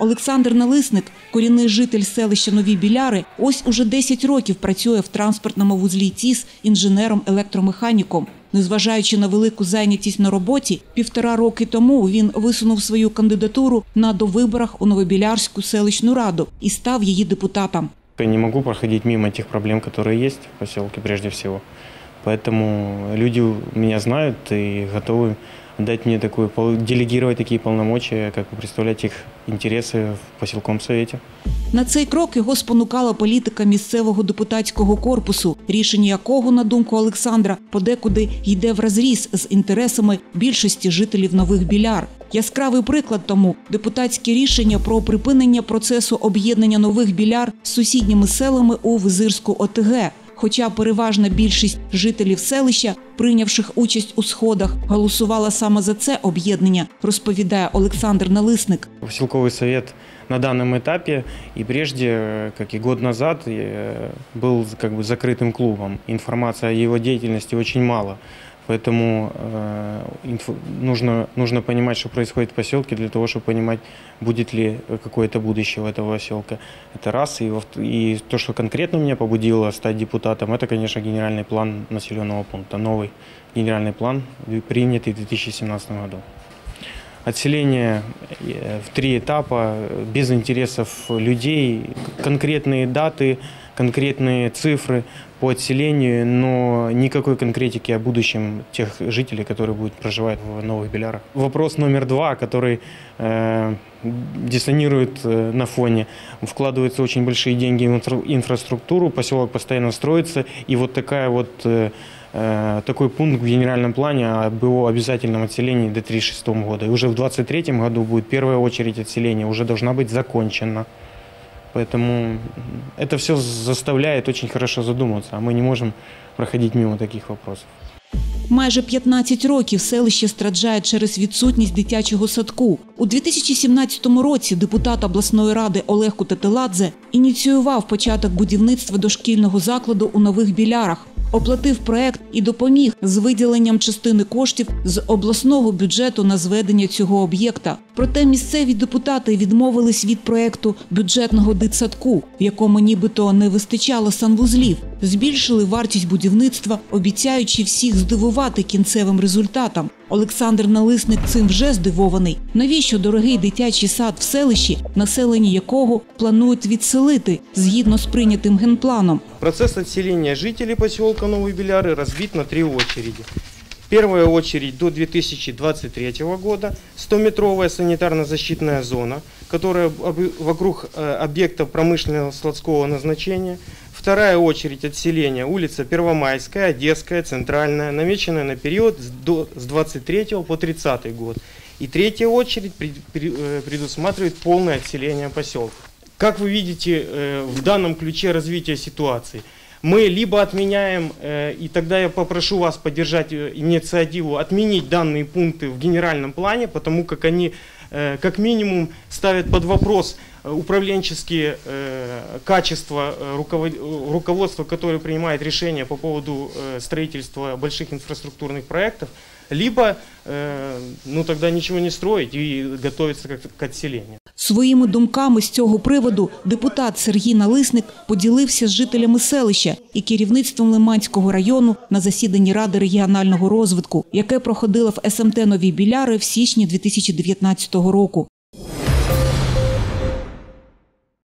Олександр Налисник, корінний житель селища Нові Біляри, ось уже 10 років працює в транспортному вузлі ТІС інженером-електромеханіком. Незважаючи на велику зайнятість на роботі, півтора роки тому він висунув свою кандидатуру на довиборах у Новобілярську селищну раду і став її депутатом. Я не могу проходить мимо тех проблем, которые есть в поселке прежде всего. Поэтому люди меня знают и готовы дать мне такую, делегировать такие полномочия, как бы представлять их интересы в поселковом совете. На цей крок його спонукала політика місцевого депутатського корпусу, рішення якого, на думку Олександра, подекуди йде вразріз з інтересами більшості жителів нових біляр. Яскравий приклад тому депутатське рішення про припинення процесу об'єднання нових біляр з сусідніми селами у Визирську ОТГ Хоча переважна більшість жителів селища, прийнявших участь у сходах, голосувала саме за це об'єднання, розповідає Олександр Налисник. Поселковый совет на данном этапе и прежде, э, как и год назад, э, был как бы закрытым клубом. Информации о его деятельности очень мало. Поэтому э, инфо- нужно, нужно понимать, что происходит в поселке, для того, чтобы понимать, будет ли какое-то будущее у этого поселка. Это раз. И, и то, что конкретно меня побудило стать депутатом, это, конечно, генеральный план населенного пункта. Новый генеральный план, принятый в 2017 году. Отселение э, в три этапа, э, без интересов людей, конкретные даты, конкретные цифры по отселению, но никакой конкретики о будущем тех жителей, которые будут проживать в Новых Белярах. Вопрос номер два, который э, диссонирует э, на фоне. Вкладываются очень большие деньги в инфра- инфраструктуру, поселок постоянно строится, и вот такая вот э, э, такой пункт в генеральном плане об его обязательном отселении до 1936 года. И уже в 2023 году будет первая очередь отселения, уже должна быть закончена. Поэтому м, это все заставляет очень хорошо задуматься, а мы не можем проходить мимо таких вопросов. Майже 15 років селище страждає через відсутність дитячого садку. У 2017 році депутат обласної ради Олег Кутателадзе ініціював початок будівництва дошкільного закладу у нових білярах. Оплатив проект і допоміг з виділенням частини коштів з обласного бюджету на зведення цього об'єкта. Проте місцеві депутати відмовились від проекту бюджетного дитсадку, в якому нібито не вистачало санвузлів. Збільшили вартість будівництва, обіцяючи всіх здивувати кінцевим результатом. Олександр Налисник цим вже здивований. Навіщо дорогий дитячий сад в селищі, населення якого планують відселити згідно з прийнятим генпланом? Процесс отселения жителей поселка Новые Беляры разбит на три очереди. Первая очередь до 2023 года, 100-метровая санитарно-защитная зона, которая вокруг э, объекта промышленного складского назначения. Вторая очередь отселения улица Первомайская, Одесская, Центральная, намеченная на период с до- с 23 по 30 год. И третья очередь э, предусматривает полное отселение поселка. Как вы видите э, в данном ключе развития ситуации? Мы либо отменяем, э, и тогда я попрошу вас поддержать э, инициативу, отменить данные пункты в генеральном плане, потому как они э, как минимум ставят под вопрос э, управленческие э, качества э, руковод- э, руководства, которое принимает решения по поводу э, строительства больших инфраструктурных проектов, либо э, ну тогда ничего не строить и готовиться как- к отселению. Своїми думками з цього приводу депутат Сергій Налисник поділився з жителями селища і керівництвом Лиманського району на засіданні Ради регіонального розвитку, яке проходило в СМТ Нові Біляри в січні 2019 року.